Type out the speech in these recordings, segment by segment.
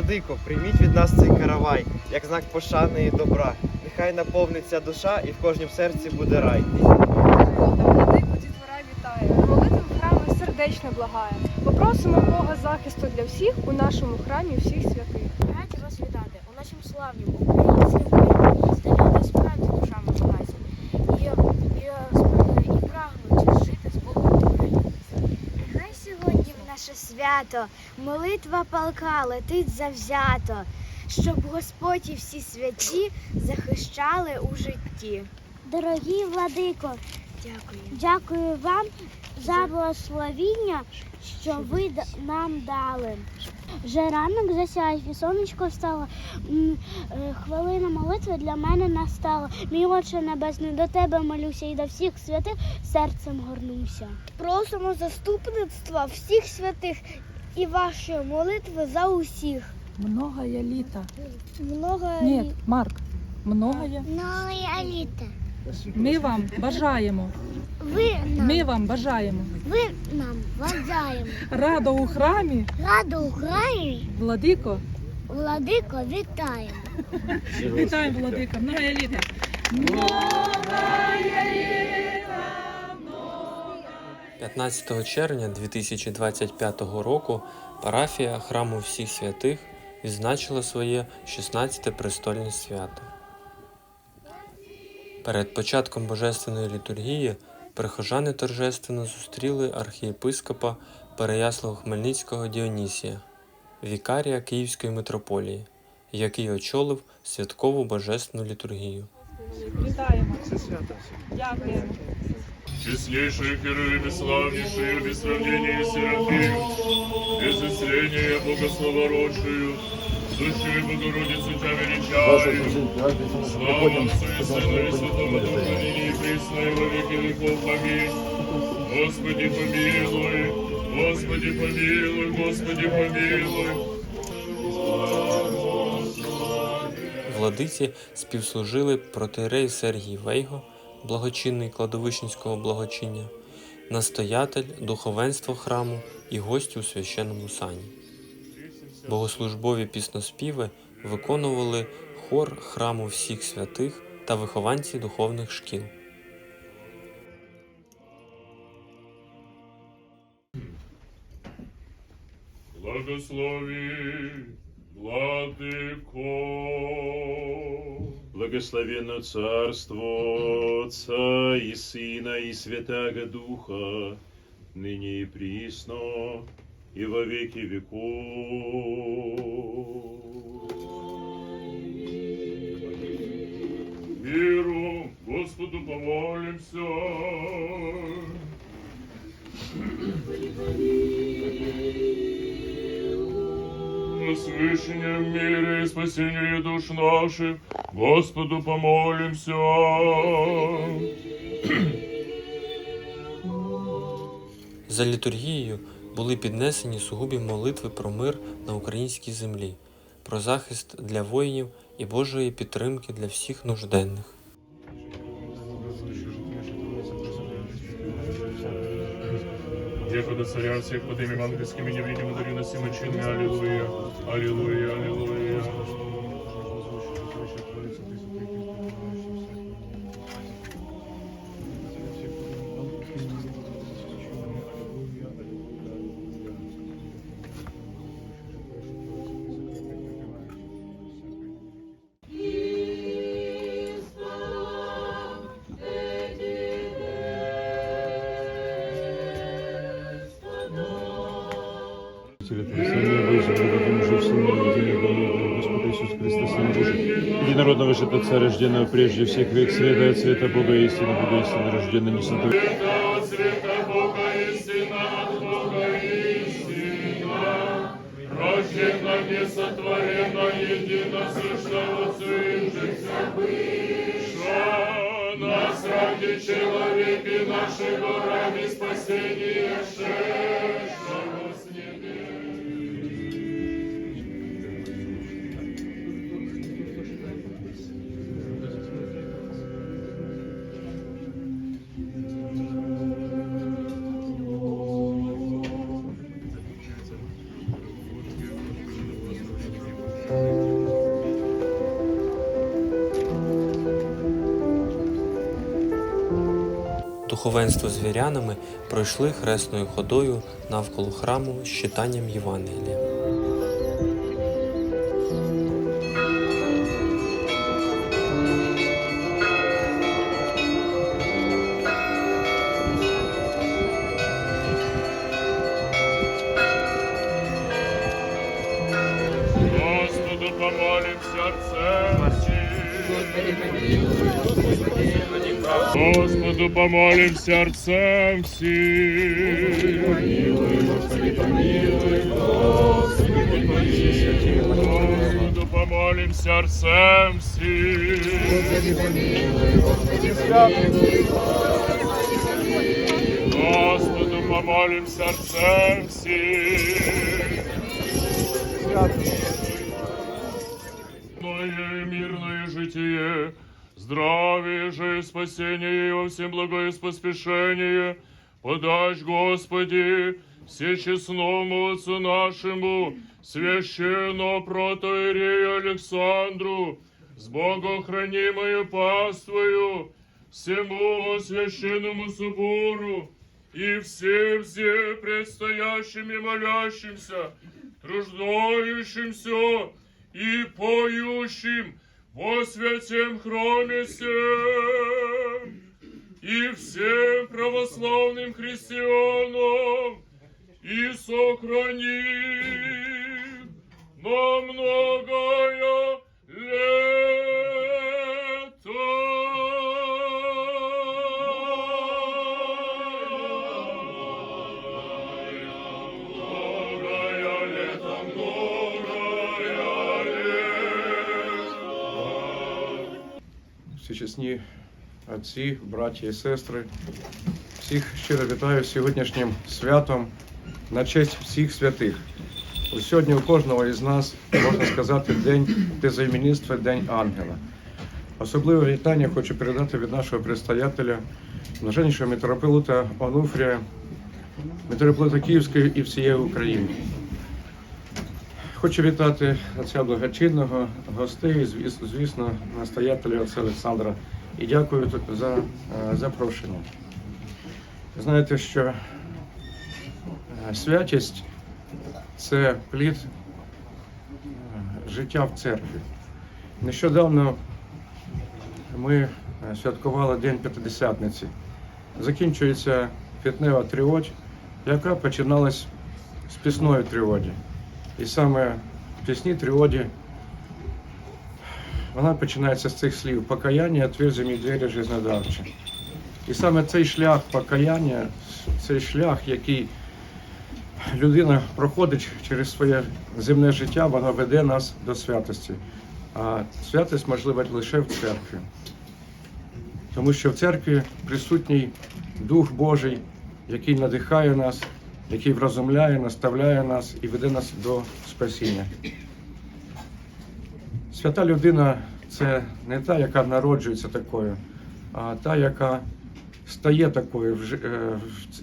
Владико, прийміть від нас цей каравай, як знак пошани і добра. Нехай наповниться душа і в кожнім серці буде рай. Владику дітвора вітає. Молитва в храмі сердечно благає. Попросимо Бога захисту для всіх у нашому храмі всіх святих. Раді вас вітати у нашому славнім українському століття справді душами багаті. І, і, і, і прагнуть жити з Богом. Нехай сьогодні в наше свято молитва палка летить завзято, щоб Господь і всі святі захищали у житті. Дорогі владико, Дякую. дякую вам за благословіння, що ви нам дали. Вже ранок засяяв і сонечко встало. Е, Хвилина молитви для мене настала. Мій Отче Небесний, до тебе молюся і до всіх святих серцем горнуся. Просимо заступництва всіх святих і ваші молитви за усіх. Многое літа. Много Ні, Марк, многое. Многое літа. Ми вам бажаємо. Ви нам, Ми вам бажаємо. ви нам бажаємо. Радо у храмі, Раду Україні, владико. владико, вітаємо. Вітаємо, владико. Многое літа. 15 червня 2025 року парафія храму всіх святих відзначила своє 16-те престольне свято. Перед початком божественної літургії прихожани торжественно зустріли архієпископа Переяслава Хмельницького Діонісія, вікарія Київської митрополії, який очолив святкову божественну літургію. Вітаємо. Дякуємо. Честнейшие Херувим, славнейшие, без сравнения Серафим, без исцеления Богословородшую, сущую Богородицу Тебя величаем, слава Отцу и Сыну и Святому Духу, ныне и присно и во веки веков. Аминь. Господи, помилуй, Господи, помилуй, Господи, помилуй. Владиці співслужили протирей Сергій Вейго, благочинний кладовищенського благочиння, настоятель духовенства храму і гості у священному сані. Богослужбові пісноспіви виконували хор храму всіх святих та вихованці духовних шкіл. Благослови, Владыко. Благословенно Царство Отца и Сына и Святаго Духа, ныне и присно, и во веки веков. Миру Господу помолимся. Освящение мира и спасение душ наших, Господу помолимся. За літургією були піднесені сугубі молитви про мир на українській землі, про захист для воїнів і Божої підтримки для всіх нужденних. Господа царя всех под имя ангельским и невидимым дарю на всем чинами. Аллилуйя, аллилуйя, Спасителя, Твоего Сына Божьего, Богом же всем единого Бога, Господа Иисуса Христа, Сына Божий, единородного же Отца, рожденного прежде всех век, света от света Бога истины, Бога истины, рожденного не святой. Рождено, не сотворено, едино, совершенно Сын же всеобыша. Нас ради человеки нашего ради спасения шедшего. Духовенство з вірянами пройшли хресною ходою навколо храму з читанням Євангелія. Господу помолим сердцем всім. Господу помолим сердцем всім. Господу помолим сердцем всім. Мое мирное житие, здравие же спасение во всем благое поспешение, подашь, Господи, всечестному Отцу нашему, священно протоиерею Александру, с богохранимою паствою, всему священному собору и всем все предстоящим и молящимся, труждающимся и поющим во святем храме всем и всем православным христианам, и сохрани на многое лето. Всечесні отці, браті і сестри. Всіх щиро вітаю сьогоднішнім святом на честь всіх святих. Сьогодні у кожного із нас, можна сказати, день тезоіменівства, День Ангела. Особливе вітання хочу передати від нашого предстоятеля, блаженнішого митрополита Онуфрія, митрополита Київської і всієї України. Хочу вітати отця благочинного, гостей, звіс- звісно, настоятеля отця Олександра. І дякую за е, запрошення. Знаєте, що е, святість це плід е, життя в церкві. Нещодавно ми святкували День П'ятидесятниці. Закінчується п'ятнева триводь, яка починалась з пісної триводі. І саме в пісні триводі вона починається з цих слів покаяння, отверзи мені двері жизнодавчі. І саме цей шлях покаяння, цей шлях, який людина проходить через своє земне життя, вона веде нас до святості. А святість можлива лише в церкві. Тому що в церкві присутній Дух Божий, який надихає нас, який вразумляє, наставляє нас і веде нас до спасіння. Свята людина це не та, яка народжується такою, а та, яка стає такою е,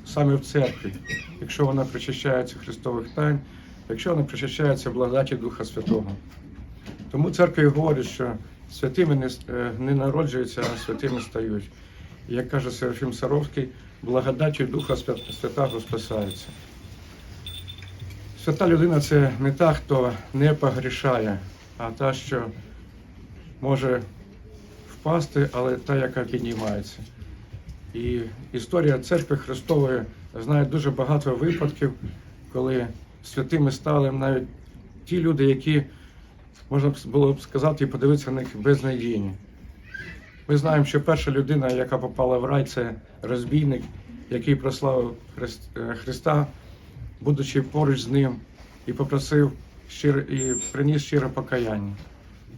саме в церкві, якщо вона причащається Христових тайн, якщо вона причащається благодаті Духа Святого. Тому церква і говорить, що святими не, е, народжуються, а святими стають. Як каже Серафім Саровський, благодаті Духа Свят- Святого спасаються. Свята людина це не та, хто не погрішає, а та, що може впасти, але та, яка піднімається. І історія церкви Христової знає дуже багато випадків, коли святими стали навіть ті люди, які, можна було б сказати, і подивитися на них безнадійні. Ми знаємо, що перша людина, яка попала в рай, це розбійник, який прославив е, Христа, будучи поруч з ним, і попросив щиро, і приніс щире покаяння.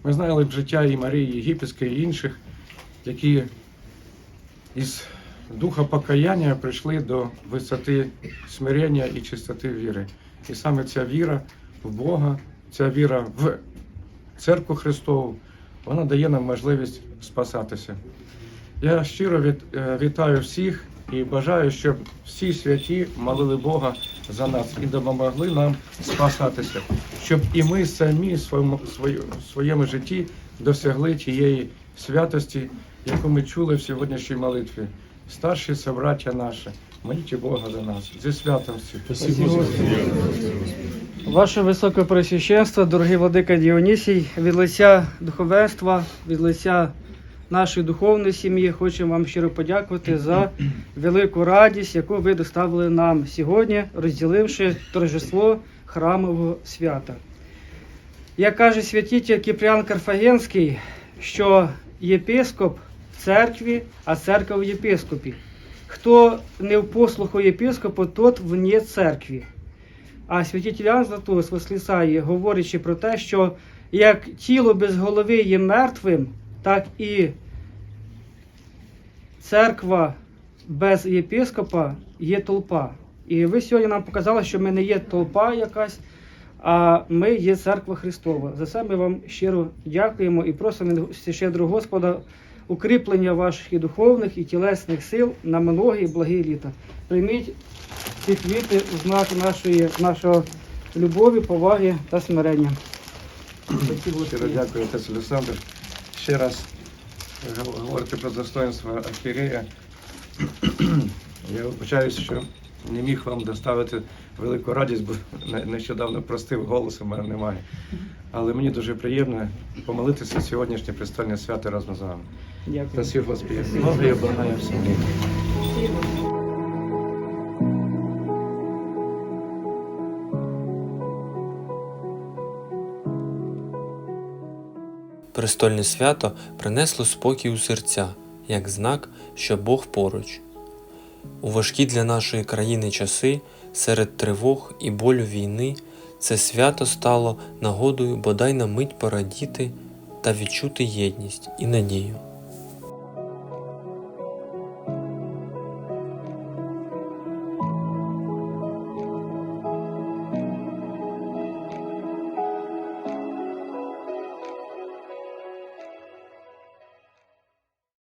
Ми знали б життя і Марії Єгипетської, і інших, які із духа покаяння прийшли до висоти смирення і чистоти віри. І саме ця віра в Бога, ця віра в церкву Христову, вона дає нам можливість спасатися. Я щиро від, е, вітаю всіх і бажаю, щоб всі святі молили Бога за нас і допомогли нам спасатися, щоб і ми самі в своєму, своєму житті досягли тієї святості, яку ми чули в сьогоднішній молитві. старші собраття наші, моліть Бога за нас. Зі святом всіх. Ваше Високопресвященство, дорогий владика Діонісій, від лиця духовенства, від лиця нашої духовної сім'ї, хочемо вам щиро подякувати за велику радість, яку ви доставили нам сьогодні, розділивши торжество храмового свята. Як каже святитель Кіпріан Карфагенський, що єпископ в церкві, а церква в єпископі. Хто не в послуху єпископу, тот вне церкві. А святитель Іоанн Златоуст Воскресає, говорячи про те, що як тіло без голови є мертвим, так і церква без єпископа є толпа. І ви сьогодні нам показали, що ми не є толпа якась, а ми є церква Христова. За це ми вам щиро дякуємо і просимо щедро Господа укріплення ваших і духовних, і тілесних сил на многі і благі літа. Прийміть ці квіти у знак нашої, нашої любові, поваги та смирення. Дякую, отець Олександр. Ще раз говорити про достоинство архієрея. Я вибачаюся, що не міг вам доставити велику радість, бо нещодавно простив голосу, мене немає. Але мені дуже приємно помолитися сьогоднішнє престольне свято разом з вами. Дякую. Спасибо Господи. Много я благаю всім. Престольне свято принесло спокій у серця, як знак, що Бог поруч. У важкі для нашої країни часи, серед тривог і болю війни, це свято стало нагодою бодай на мить порадіти та відчути єдність і надію.